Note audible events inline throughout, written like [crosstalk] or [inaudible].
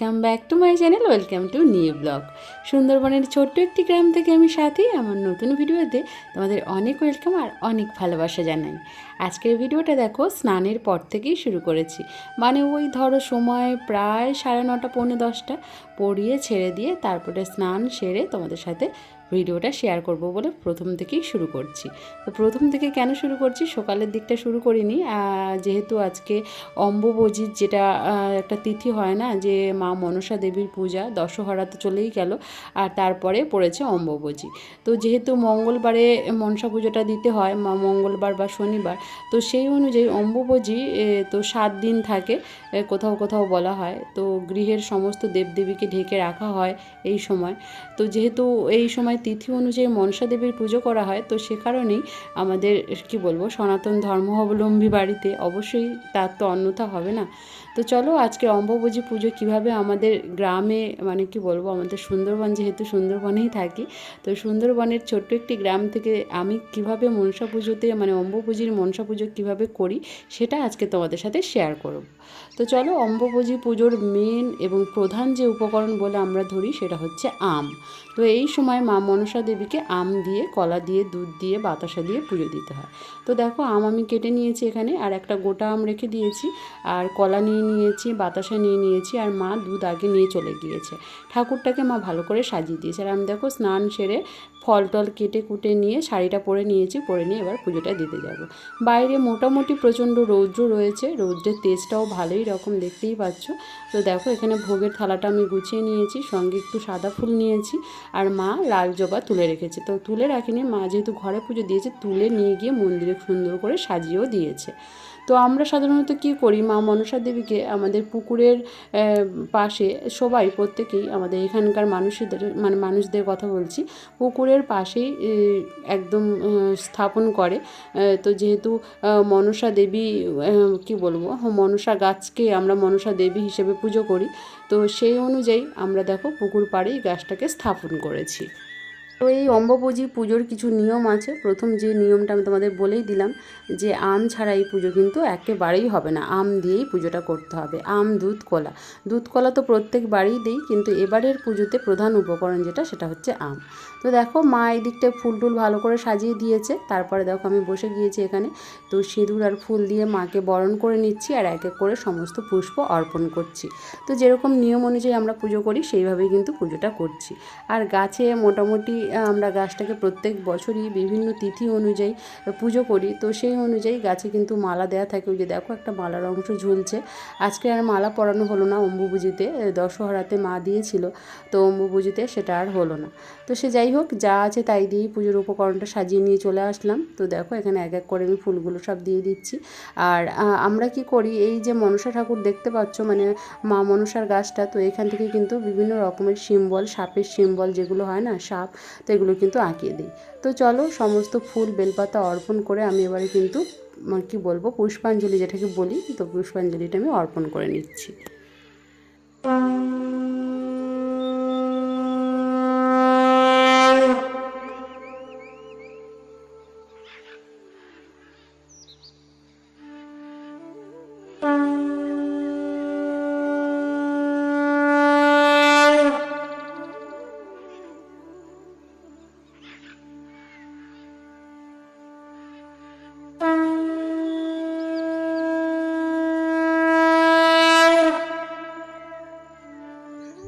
Welcome back to my channel welcome to new blog সুন্দরবনের ছোট্ট একটি গ্রাম থেকে আমি সাথী, আমার নতুন ভিডিওতে তোমাদের অনেক ওয়েলকাম আর অনেক ভালোবাসা জানাই। আজকের ভিডিওটা দেখো, স্নানের পর থেকেই শুরু করেছি। মানে ওই ধরো সময় প্রায় সাড়ে নটা, পৌনে দশটা, পড়িয়ে ছেড়ে দিয়ে তারপরে স্নান সেরে তোমাদের সাথে ভিডিওটা শেয়ার করব বলে প্রথম থেকেই শুরু করছি। তো প্রথম থেকে কেন শুরু করছি? সকালের দিকটা শুরু করিনি। যেহেতু আজকে অম্বুবজির যেটা একটা তিথি হয় না যে মা মনসা দেবীর পূজা, দশহরা তো চলেই গেল, আর তারপরে পড়েছে অম্বুবজি। তো যেহেতু মঙ্গলবারে মনসা পুজোটা দিতে হয়, মা মঙ্গলবার বা শনিবার, তো সেই অনুযায়ী অম্বুবজি তো সাত দিন থাকে কোথাও কোথাও বলা হয়। তো গৃহের সমস্ত দেবদেবীকে ঢেকে রাখা হয় এই সময়। তো যেহেতু এই সময় তিথি অনুযায়ী মনসা দেবীর পুজো করা হয়, তো সে কারণেই আমাদের, কি বলব, সনাতন ধর্মাবলম্বী বাড়িতে অবশ্যই তার তো অন্যথা হবে না। তো চলো আজকে অম্বুবজি পুজো কীভাবে আমাদের গ্রামে মানে কি বলব, আমাদের সুন্দরবন যেহেতু সুন্দরবনেই থাকি, তো সুন্দরবনের ছোট্ট একটি গ্রাম থেকে আমি কীভাবে মনসা পুজোতে মানে অম্বুপুজির মনসা পুজো কীভাবে করি, সেটা আজকে তোমাদের সাথে শেয়ার করব। তো চলো অম্বুপুজি পুজোর মেন এবং প্রধান যে উপকরণ বলে আমরা ধরি, সেটা হচ্ছে আম। তো এই সময় মা মনসা দেবীকে আম দিয়ে, কলা দিয়ে, দুধ দিয়ে, বাতাসা দিয়ে পুজো দিতে হয়। তো দেখো, আম আমি কেটে নিয়েছি এখানে, আর একটা গোটা আম রেখে দিয়েছি, আর কলা নিয়ে নিয়েছি, বাতাসা নিয়ে নিয়েছি, আর মা দুধ আগে নিয়ে চলে গিয়েছে। ঠাকুরটাকে মা ভালো করে সাজিয়ে দিয়েছে, আর আমি দেখো, স্নান সেরে ফল টল কেটে কুটে নিয়ে শাড়িটা পরে নিয়েছি, পরে নিয়ে এবার পুজোটা দিতে যাব। বাইরে মোটামুটি প্রচণ্ড রৌদ্র রয়েছে, রৌদ্রের তেজটাও ভালোই রকম দেখতেই পাচ্ছ। তো দেখো, এখানে ভোগের থালাটা আমি গুছিয়ে নিয়েছি, সঙ্গে একটু সাদা ফুল নিয়েছি আর মা লাল জবা তুলে রেখেছে। তো তুলে রাখিনি, মা যেহেতু ঘরে পুজো দিয়েছে, তুলে নিয়ে গিয়ে মন্দিরে সুন্দর করে সাজিয়েও দিয়েছে। তো আমরা সাধারণত কী করি? মা মনসা দেবীকে আমাদের পুকুরের পাশে সবাই প্রত্যেকেই আমাদের এখানকার মানুষদের মানে মানুষদের কথা বলছি, পুকুরের পাশেই একদম স্থাপন করে। তো যেহেতু মনসা দেবী কি বলব? মনসা গাছকে আমরা মনসা দেবী হিসেবে পুজো করি। তো সেই অনুযায়ী আমরা দেখো পুকুর পাড়েই গাছটাকে স্থাপন করেছি। তো এই অম্বপুজি পুজোর কিছু নিয়ম আছে। প্রথম যে নিয়মটা আমি তোমাদের বলেই দিলাম, যে আম ছাড়া এই পুজো কিন্তু একেবারেই হবে না। আম দিয়েই পুজোটা করতে হবে। আম, দুধ, কলা। দুধ, কলা তো প্রত্যেক বাড়িই দিই, কিন্তু এবারের পুজোতে প্রধান উপকরণ যেটা, সেটা হচ্ছে আম। তো দেখো মা এই দিকটায় ফুল টুল ভালো করে সাজিয়ে দিয়েছে। তারপরে দেখো আমি বসে গিয়েছি এখানে। তো সিঁদুর আর ফুল দিয়ে মাকে বরণ করে নিচ্ছি আর এক এক করে সমস্ত পুষ্প অর্পণ করছি। তো যেরকম নিয়ম অনুযায়ী আমরা পুজো করি, সেইভাবেই কিন্তু পুজোটা করছি। আর গাছে মোটামুটি আমরা গাছটাকে প্রত্যেক বছরই বিভিন্ন তিথি অনুযায়ী পুজো করি। তো সেই অনুযায়ী গাছে কিন্তু মালা দেওয়া থাকে। ওই যে দেখো একটা মালার অংশ ঝুলছে। আজকে আর মালা পরানো হলো না অম্বুপুজিতে দশহরাতে মা দিয়েছিল। তো অম্বুপুজিতে সেটা আর হলো না। তো সে যাই হোক, যা আছে তাই দিয়েই পুজোর উপকরণটা সাজিয়ে নিয়ে চলে আসলাম। তো দেখো, এখানে এক এক করে আমি ফুলগুলো সব দিয়ে দিচ্ছি। আর আমরা কি করি, এই যে মনসা ঠাকুর দেখতে পাচ্ছ মানে মা মনসার গাছটা, তো এখান থেকে কিন্তু বিভিন্ন রকমের সিম্বল, সাপের সিম্বল যেগুলো হয় না, সাপ, তো এগুলো কিন্তু আঁকিয়ে দিই। তো চলো, সমস্ত ফুল, বেলপাতা অর্পণ করে আমি এবারে কিন্তু কি বলব, পুষ্পাঞ্জলি যেটাকে বলি, তো পুষ্পাঞ্জলিটা আমি অর্পণ করে নিচ্ছি।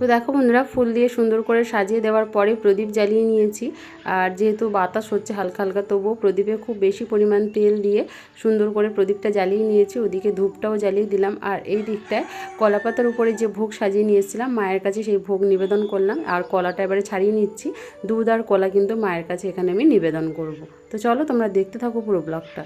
তো দেখো বন্ধুরা, ফুল দিয়ে সুন্দর করে সাজিয়ে দেওয়ার পরে প্রদীপ জ্বালিয়ে নিয়েছি। আর যেহেতু বাতাস হচ্ছে হালকা হালকা, তবুও প্রদীপে খুব বেশি পরিমাণ তেল দিয়ে সুন্দর করে প্রদীপটা জ্বালিয়ে নিয়েছি। ওদিকে ধূপটাও জ্বালিয়ে দিলাম। আর এই দিকটায় কলাপাতার উপরে যে ভোগ সাজিয়ে নিয়ে এসেছিলাম, মায়ের কাছে সেই ভোগ নিবেদন করলাম। আর কলাটা এবারে ছাড়িয়ে নিচ্ছি। দুধ আর কলা কিন্তু মায়ের কাছে এখানে আমি নিবেদন করব। তো চলো তোমরা দেখতে থাকো পুরো ব্লগটা।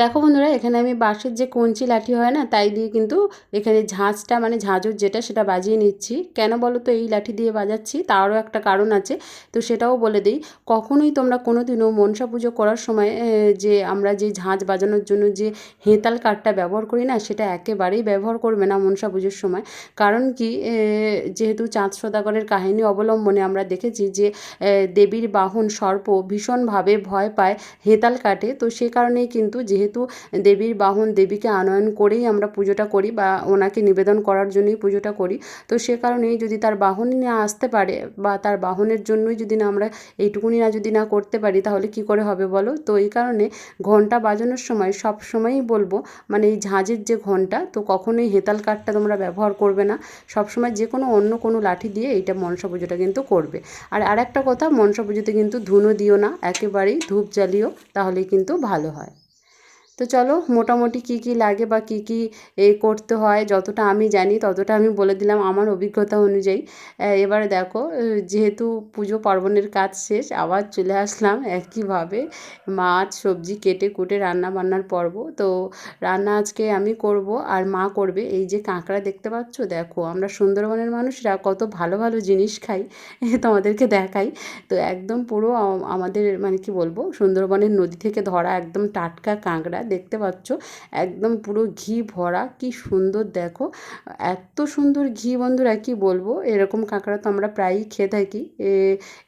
দেখো বন্ধুরা, এখানে আমি বাঁশের যে কঞ্চি লাঠি হয় না, তাই দিয়ে কিন্তু এখানে ঝাঁঝটা মানে ঝাঁঝর যেটা, সেটা বাজিয়ে নিচ্ছি। কেন বলো তো, এই লাঠি দিয়ে বাজাচ্ছি, তারও একটা কারণ আছে। তো সেটাও বলে দিই, কখনোই তোমরা কোনো দিনও মনসা পুজো করার সময় যে আমরা যে ঝাঁঝ বাজানোর জন্য যে হেঁতাল কাঠটা ব্যবহার করি না, সেটা একেবারেই ব্যবহার করবে না মনসা পুজোর সময়। কারণ কি যেহেতু চাঁদ সদাগরের কাহিনী অবলম্বনে আমরা দেখেছি যে দেবীর বাহন সর্প ভীষণভাবে ভয় পায় হেঁতাল কাটে, তো সে কারণেই কিন্তু যেহেতু দেবীর বাহন দেবীকে আনয়ন করেই আমরা পুজোটা করি বা ওনাকে নিবেদন করার জন্যই পুজোটা করি, তো সে কারণেই যদি তার বাহন না আসতে পারে বা তার বাহনের জন্যই যদি না আমরা এইটুকুনি না যদি না করতে পারি, তাহলে কি করে হবে বলো? তো এই কারণে ঘণ্টা বাজানোর সময় সব সময়ই বলব মানে এই ঝাঁঝের যে ঘণ্টা তো কখনোই হেতাল কাঠটা তোমরা ব্যবহার করবে না। সবসময় যে কোনো অন্য কোনো লাঠি দিয়ে এইটা মনসা পুজোটা কিন্তু করবে। আর আরেকটা কথা, মনসা পুজোতে কিন্তু ধুনো দিও না, একেবারেই ধূপ জ্বালিও, তাহলেই কিন্তু ভালো হয়। তো চলো মোটামুটি কি কি লাগে বা কি কি এ করতে হয়, যতটা আমি জানি ততটা আমি বলে দিলাম আমার অভিজ্ঞতা অনুযায়ী। এবারে দেখো যেহেতু পুজো পার্বণের কাজ শেষ, আবার চলে আসলাম একইভাবে মাছ, সবজি কেটে কুটে রান্না বান্নার পর্ব। তো রান্না আজকে আমি করব আর মা করবে। এই যে কাঁকড়া দেখতে পাচ্ছ? দেখো, আমরা সুন্দরবনের মানুষরা কত ভালো ভালো জিনিস খাই তোমাদেরকে দেখাই। তো একদম পুরো আমাদের মানে কি বলব, সুন্দরবনের নদী থেকে ধরা একদম টাটকা কাঁকড়া। দেখতে পাচ্ছ? একদম পুরো ঘি ভরা, কি সুন্দর দেখো। এত সুন্দর ঘি বন্ধুরা, কি বলব? এরকম কাঁকড়া তো আমরা প্রায়ই খেয়ে থাকি।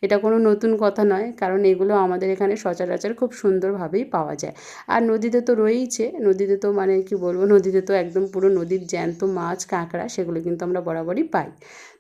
এটা কোনো নতুন কথা নয়, কারণ এগুলো আমাদের এখানে সচরাচর খুব সুন্দরভাবেই পাওয়া যায়। আর নদীতে তো রয়েইছে, নদীতে তো মানে কি বলব? নদীতে তো একদম পুরো নদীর জ্যান্ত মাছ, কাঁকড়া, সেগুলো কিন্তু আমরা বরাবরই পাই।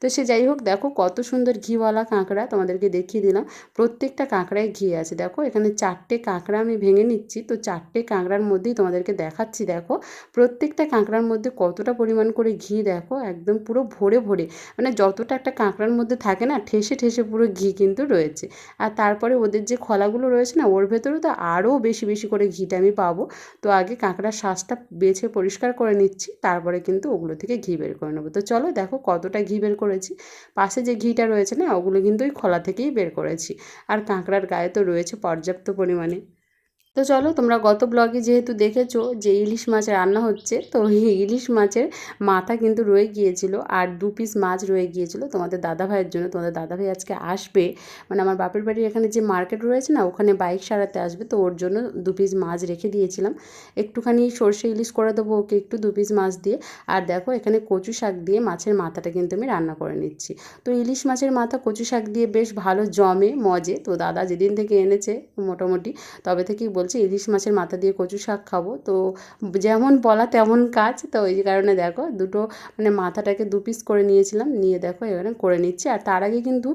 তো সে যাই হোক, দেখো কত সুন্দর ঘিওয়ালা কাঁকড়া তোমাদেরকে দেখিয়ে দিলাম। প্রত্যেকটা কাঁকড়ায় ঘি আছে। দেখো এখানে চারটে কাঁকড়া আমি ভেঙে নিচ্ছি। তো চারটে কাঁকড়ার মধ্যেই তোমাদেরকে দেখাচ্ছি, দেখো। প্রত্যেকটা কাঁকড়ার মধ্যে কতটা পরিমাণ করে ঘি, দেখো, একদম পুরো ভরে ভরে। মানে যতটা একটা কাঁকড়ার মধ্যে থাকে না, ঠেসে ঠেসে পুরো ঘি কিন্তু রয়েছে। আর তারপরে ওদের যে খোলাগুলো রয়েছে না, ওর ভেতরেও তো আরও বেশি বেশি করে ঘিটা আমি পাবো। তো আগে কাঁকড়ার শ্বাসটা বেছে পরিষ্কার করে নিচ্ছি, তারপরে কিন্তু ওগুলো থেকে ঘি বের করে নেব। তো চলো দেখো কতটা ঘি বের করেছি। পাশে যে ঘিটা রয়েছে না, ওগুলো কিন্তু ওই খোলা থেকেই বের করেছি। আর কাঁকড়ার গায়ে তো রয়েছে পর্যাপ্ত পরিমাণে। তো চলো তোমরা গত ব্লগে যেহেতু দেখেছ যে ইলিশ মাছ রান্না হচ্ছে, তো ইলিশ মাছের মাথা কিন্তু রয়ে গিয়েছিল আর দু পিস মাছ রয়ে গিয়েছিল তোমাদের দাদা ভাইয়ের জন্য। তোমাদের দাদা ভাই আজকে আসবে। মানে আমার বাপের বাড়ির এখানে যে মার্কেট রয়েছে না, ওখানে বাইক সারাতে আসবে, তো ওর জন্য দু পিস মাছ রেখে দিয়েছিলাম। একটুখানি সর্ষে ইলিশ করে দেবো ওকে একটু দু পিস মাছ দিয়ে। আর দেখো এখানে কচু শাক দিয়ে মাছের মাথাটা কিন্তু আমি রান্না করে নিচ্ছি। তো ইলিশ মাছের মাথা কচু শাক দিয়ে বেশ ভালো জমে মজে। তো দাদা যেদিন থেকে এনেছে মোটামুটি, তবে থেকেই বলছে, ইলিশ মাছের মাথা দিয়ে কচু শাক খাব। তো যেমন বলা তেমন কাজ। তো ওই কারণে দেখো, দুটো মানে মাথাটাকে দু পিস করে নিয়েছিলাম। নিয়ে দেখো এখানে করে নিচ্ছি। আর তার আগে কিন্তু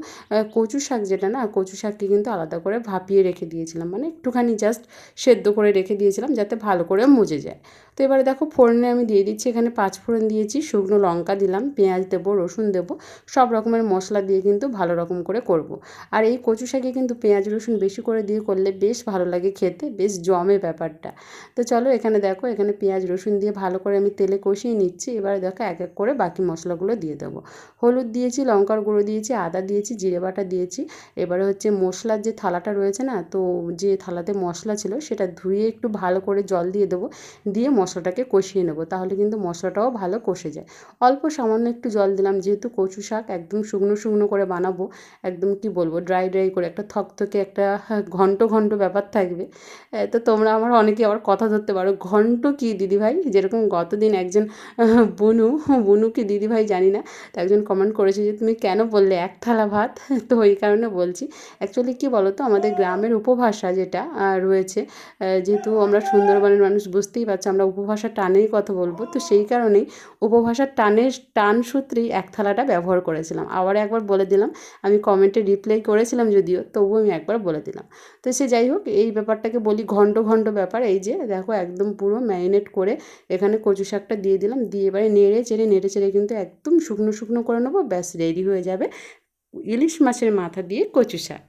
কচু শাক যেটা না, কচু শাককে কিন্তু আলাদা করে ভাপিয়ে রেখে দিয়েছিলাম। মানে একটুখানি জাস্ট সেদ্ধ করে রেখে দিয়েছিলাম, যাতে ভালো করে মজে যায়। তো এবারে দেখো, ফোড়নে আমি দিয়ে দিচ্ছি, এখানে পাঁচ ফোড়ন দিয়েছি, শুকনো লঙ্কা দিলাম, পেঁয়াজ দেবো, রসুন দেবো, সব রকমের মশলা দিয়ে কিন্তু ভালো রকম করে করব। আর এই কচু শাকে কিন্তু পেঁয়াজ, রসুন বেশি করে দিয়ে করলে বেশ ভালো লাগে খেতে। বেশ জমে ব্যাপারটা। তো চলো এখানে দেখো, এখানে পেঁয়াজ, রসুন দিয়ে ভালো করে আমি তেলে কষিয়ে নিচ্ছি। এবার দেখো এক এক করে বাকি মশলাগুলো দিয়ে দেবো। হলুদ দিয়েছি, লঙ্কার গুঁড়ো দিয়েছি, আদা দিয়েছি, জিরে বাটা দিয়েছি। এবারে হচ্ছে মশলার যে থালাটা রয়েছে না, তো যে থালাতে মশলা ছিল সেটা ধুয়ে একটু ভালো করে জল দিয়ে দেবো। দিয়ে মশলাটাকে কষিয়ে নেব, তাহলে কিন্তু মশলাটাও ভালো কষে যায়। অল্প সামান্য একটু জল দিলাম, যেহেতু কচু শাক একদম শুকনো শুকনো করে বানাবো, একদম কি বলব, ড্রাই ড্রাই করে একটা থকথকে একটা ঘন্ট ঘন্ট ব্যাপার থাকবে। তো তোমরা আমার অনেকে আবার কথা ধরতে পারো। ঘন্ট কি দিদিভাই? যেরকম গতদিন একজন [laughs] বুনু বুনু কি দিদিভাই জানি না, তো একজন কমেন্ট করেছে যে, তুমি কেন বললে এক থালা ভাত? [laughs] তো ওই কারণে বলছি। অ্যাকচুয়ালি কী বলো তো আমাদের গ্রামের উপভাষা যেটা রয়েছে যেহেতু আমরা সুন্দরবনের মানুষ বুঝতেই পারছি, আমরা উপভাষার টানেই কথা বলব, তো সেই কারণেই উপভাষার টানের, টান সূত্রেই এক থালাটা ব্যবহার করেছিলাম। আবার একবার বলে দিলাম, আমি কমেন্টে রিপ্লাই করেছিলাম যদিও, তবুও আমি একবার বলে দিলাম। তো সে যাই হোক, এই ব্যাপারটাকে বলি ঘন্ট ঘন্ট ব্যাপার, এই যে দেখো একদম পুরো ম্যারিনেট করে এখানে কচু শাকটা দিয়ে দিলাম, দিয়ে এবারে নেড়ে চেড়ে নেড়ে চেড়ে কিন্তু একদম শুকনো শুকনো করে নেব, ব্যাস রেডি হয়ে যাবে ইলিশ মাছের মাথা দিয়ে কচু শাক।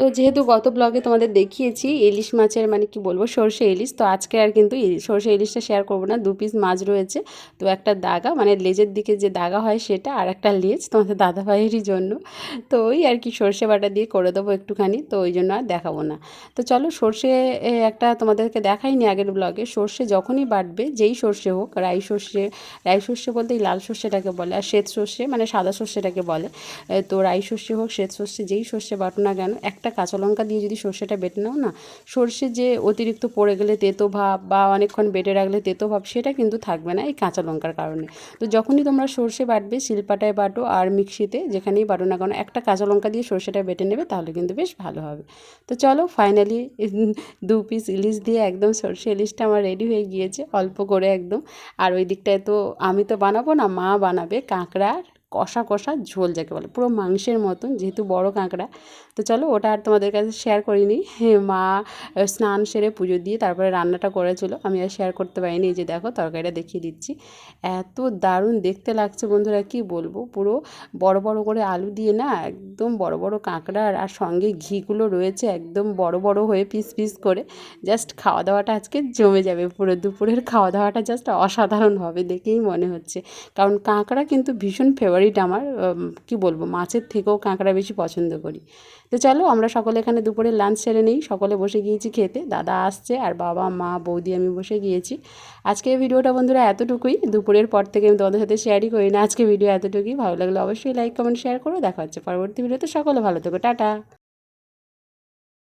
তো যেহেতু গত ব্লগে তোমাদের দেখিয়েছি, ইলিশ মাছের মানে কি বলব, সর্ষে ইলিশ, তো আজকে আর কিন্তু সর্ষে ইলিশটা শেয়ার করব না। দু পিস মাছ রয়েছে, তো একটা দাগা মানে লেজের দিকে যে দাগা হয় সেটা, আর একটা লেজ তোমাদের দাদা ভাইয়েরই জন্য। তো ওই আর কি সর্ষে বাটা দিয়ে করে দেবো একটুখানি, তো ওই জন্য আর দেখাবো না। তো চলো সর্ষে একটা তোমাদেরকে দেখাইনি আগের ব্লগে সর্ষে যখনই বাটবে, যেই সর্ষে হোক, রাই সর্ষে রাই সর্ষে বলতে লাল সর্ষেটাকে বলে, আর শ্বেত সর্ষে মানে সাদা সর্ষেটাকে বলে তো রাই সর্ষে হোক, শ্বেত সর্ষে, যেই সর্ষে বাটো না কেন একটা কাঁচা লঙ্কা দিয়ে যদি সর্ষেটা বেটে নাও না, সর্ষে যে অতিরিক্ত পড়ে গেলে তেতো ভাব বা অনেকক্ষণ বেটে রাখলে তেতো ভাব, সেটা কিন্তু থাকবে না এই কাঁচা লঙ্কার কারণে। তো যখনই তোমরা সর্ষে বাটবে, শিলপাটায় বাটো আর মিক্সিতে যেখানেই বাটো না কেন, একটা কাঁচা লঙ্কা দিয়ে সর্ষেটা বেটে নেবে, তাহলে কিন্তু বেশ ভালো হবে। তো চলো ফাইনালি [laughs] দু পিস ইলিশ দিয়ে একদম সর্ষে ইলিশটা আমার রেডি হয়ে গিয়েছে, অল্প করে একদম। আর ওই দিকটায় তো আমি তো বানাবো না, মা বানাবে কাঁকড়ার কষা কষা ঝোল যাকে বলে পুরো মাংসের মতন যেহেতু বড় কাঁকড়া। তো চলো ওটা আর তোমাদের কাছে শেয়ার করিনি। হ্যাঁ, মা স্নান সেরে পুজো দিয়ে তারপরে রান্নাটা করেছিল। আমি আর শেয়ার করতে পারিনি যে দেখো তরকারিটা দেখিয়ে দিচ্ছি। এত দারুণ দেখতে লাগছে বন্ধুরা কি বলব? পুরো বড় বড় করে আলু দিয়ে না একদম বড় বড় কাঁকড়ার আর সঙ্গে ঘিগুলো রয়েছে একদম বড় বড় হয়ে পিস পিস করে। জাস্ট খাওয়া দাওয়াটা আজকে জমে যাবে পুরো দুপুরের খাওয়া দাওয়াটা জাস্ট অসাধারণ হবে দেখেই মনে হচ্ছে। কারণ কাঁকড়া কিন্তু ভীষণ ফেভারিট আমার উম, কি বলব মাছের থেকেও কাঁকড়া বেশি পছন্দ করি। তো চলো আমরা সকলে এখানে দুপুরে লাঞ্চ সেরে নেই সকলে বসে গিয়েছি খেতে। দাদা আসছে আর বাবা মা বৌদি আমি বসে গিয়েছি। আজকে ভিডিওটা বন্ধুরা এতটুকুই। দুপুরের পর থেকে আমি তোমাদের সাথে শেয়ারই করি না আজকে ভিডিও এতটুকুই। ভালো লাগলে অবশ্যই লাইক কমেন্ট শেয়ার করো। দেখা হচ্ছে পরবর্তী ভিডিওতে। সকলে ভালো থেকো। টাটা।